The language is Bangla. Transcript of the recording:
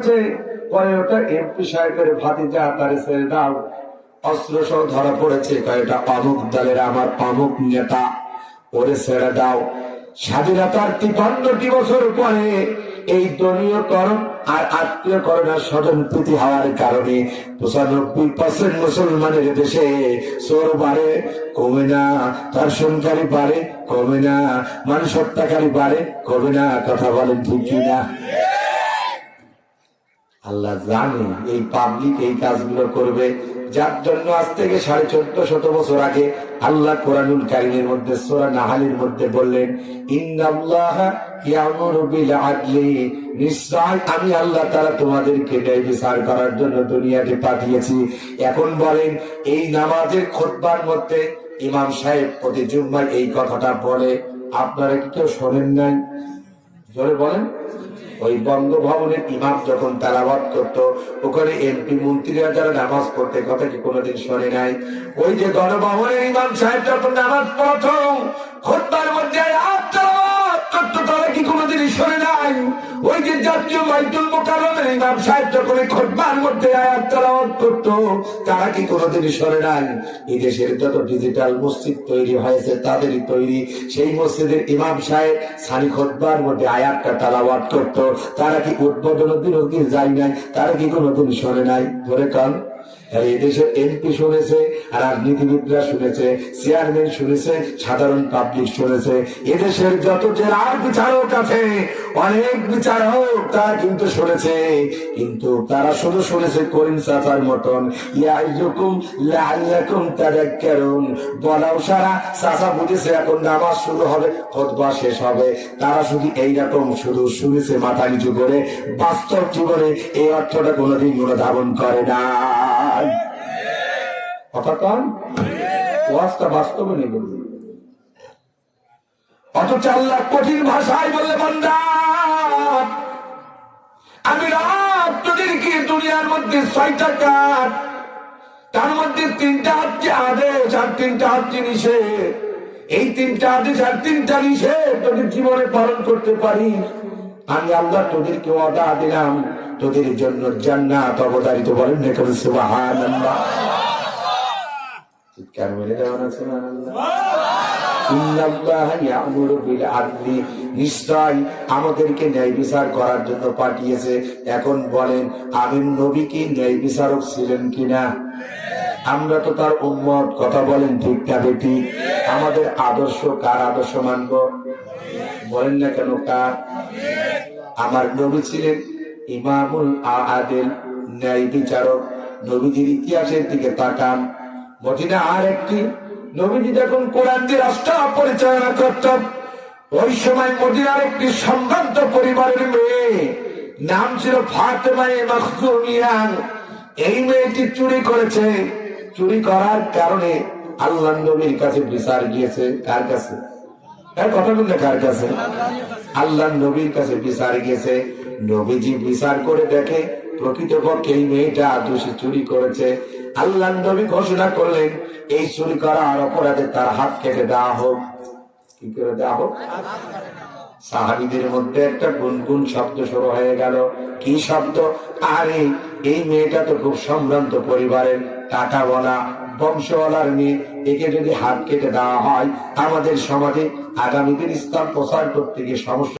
করেছে পরে ওটা এমপি সাহেবের ভাতিজা, তার ছেড়ে দাও। অস্ত্র সহ ধরা পড়েছে, কয় এটা অমুক দলের আমার অমুক নেতা, ওরে ছেড়ে দাও। স্বাধীনতার তিপান্নটি বছর পরে এই দলীয়করণ আর আত্মীয়করণ আর স্বজন প্রীতি হওয়ার কারণে পঁচানব্বই পার্সেন্ট মুসলমানের দেশে চোর বাড়ে, কমে না। সংখ্যারই বাড়ে, কমে না। মানুষ হত্যাকারী বাড়ে, কমে না। কথা বলেন ঠিক কিনা? আল্লাহ জানে এই পাবলিক এই কাজগুলো করবে। যার জন্য আজ থেকে সাড়ে চোদ্দ শত বছর আগে আল্লাহ কোরআনুল কারিমের মধ্যে, সোরা নাহালির মধ্যে বললেন, ইন্নাল্লাহ ইয়ামুরু বিল আদলি নিশ্চয় আমি আল্লাহ তারা তোমাদেরকে ন্যায় বিচার করার জন্য দুনিয়াতে পাঠিয়েছি। এখন বলেন, এই নামাজের খোদবার মধ্যে ইমাম সাহেব প্রতি জুম্মায় এই কথাটা বলে। আপনারা কি কেউ শোনেন নাই? জোরে বলেন। ওই বঙ্গভবনের ইমাম যখন তালাবাদ করত, ওখানে এমপি মন্ত্রীরা যারা নামাজ পড়তে, কথা কি কোনোদিন শোনে নাই? ওই যে গণভবনের ইমাম সাহেব যখন নামাজ প্রথম তেলাওয়াত তারা কি কোনোদিন সরে নাই? এই দেশের যত ডিজিটাল মসজিদ তৈরি হয়েছে, তাদেরই তৈরি। সেই মসজিদের ইমাম সাহেব সানি খোদ্বার মধ্যে আয়াতটা তালাবাদ করতো। তারা কি উদ্বোধন দিন যায় নাই তারা কি কোনোদিন সরে নাই? ধরে কান। সাধারণ পাবলিক শুনেছে। এদেশের যত জেলার বিচারক আছে, অনেক বিচারক তারা কিন্তু শুনেছে। কিন্তু তারা শুধু শুনেছে করিম চাচার মতন, ইয়াইজুকুম লাআল্লাকুম তাযাক্কারুন। বলাও সারা, চাচা বুঝেছে এখন নামাজ শুরু হবে খুতবা শেষ হবে। তারা শুধু এইরকম শুধু শুনেছে মাথা নিচু করে, বাস্তব জীবনে এই অর্থটা কোনোদিন ধারণ করে না। কথা কন ওয়াজটা বাস্তবে নেই বলবে। অথচ আল্লাহ কঠিন ভাষায় বলে, বান্দা, আমি রাত তোদেরকে দুনিয়ার মধ্যে ছয়টা কাঠ তার মধ্যে তিনটা হচ্ছে আদেশ আর তিনটা হচ্ছে নিষেধ। এই তিনটা আদেশ আর তিনটা নিষেধ তোদের জীবনে পালন করতে পারি। আমি আল্লাহ তোদেরকে অদা দিলাম। তোদের জন্য জান্নাত অবতারিত বলেন না কেন সুবহানাল্লাহ। চিৎকার মেরে দেওয়ান আছে নিশ্চয় আমাদেরকে ন্যায় বিচার করার জন্য পাঠিয়েছে। এখন বলেন আমি নবী কি ন্যায় বিচারক ছিলেন কিনা? আমরা তো তার উম্মত, কথা বলেন ঠিক না বেটি। আমাদের আদর্শ কার আদর্শ মানব? বলেন না কেন কার? আমার নবী ছিলেন ইমামুল আদেল ন্যায় বিচারক। নবীজির ইতিহাসের দিকে তাকান। মদিনা আর একটি নবীজি যখন কোরআন দিয়ে রাষ্ট্র পরিচালনা করত ওই সময় মদিনার একটি সম্ভ্রান্ত পরিবারের মেয়ে, নাম ছিল ফাতেমায়ে এই মেয়েটি চুরি করেছে। চুরি করার কারণে আল্লাহ নবীর কাছে বিচার গিয়েছে। কার কাছে? কথা বললে কার কাছে? আল্লাহ নবীর কাছে বিচার গিয়েছে। নবীজি বিচার করে দেখে, প্রকৃতপক্ষে এই মেয়েটা দোষী চুরি করেছে। আল্লাহ নবী ঘোষণা করলেন, এই চুরি করার অপরাধে তার হাত কেটে দেওয়া হোক। কি করে দেওয়া হোক? সাহাবিদের মধ্যে একটা গুনগুন শব্দ শুরু হয়ে গেল। কি শব্দ? আরে, এই মেয়েটা তো খুব সম্ভ্রান্ত পরিবারের টাকা বলা বংশওয়ালার মেয়ে। একে যদি হাত কেটে দেওয়া হয়, আমাদের সমাজে আগামীদের ইসলাম প্রচার করতে গিয়ে সমস্যা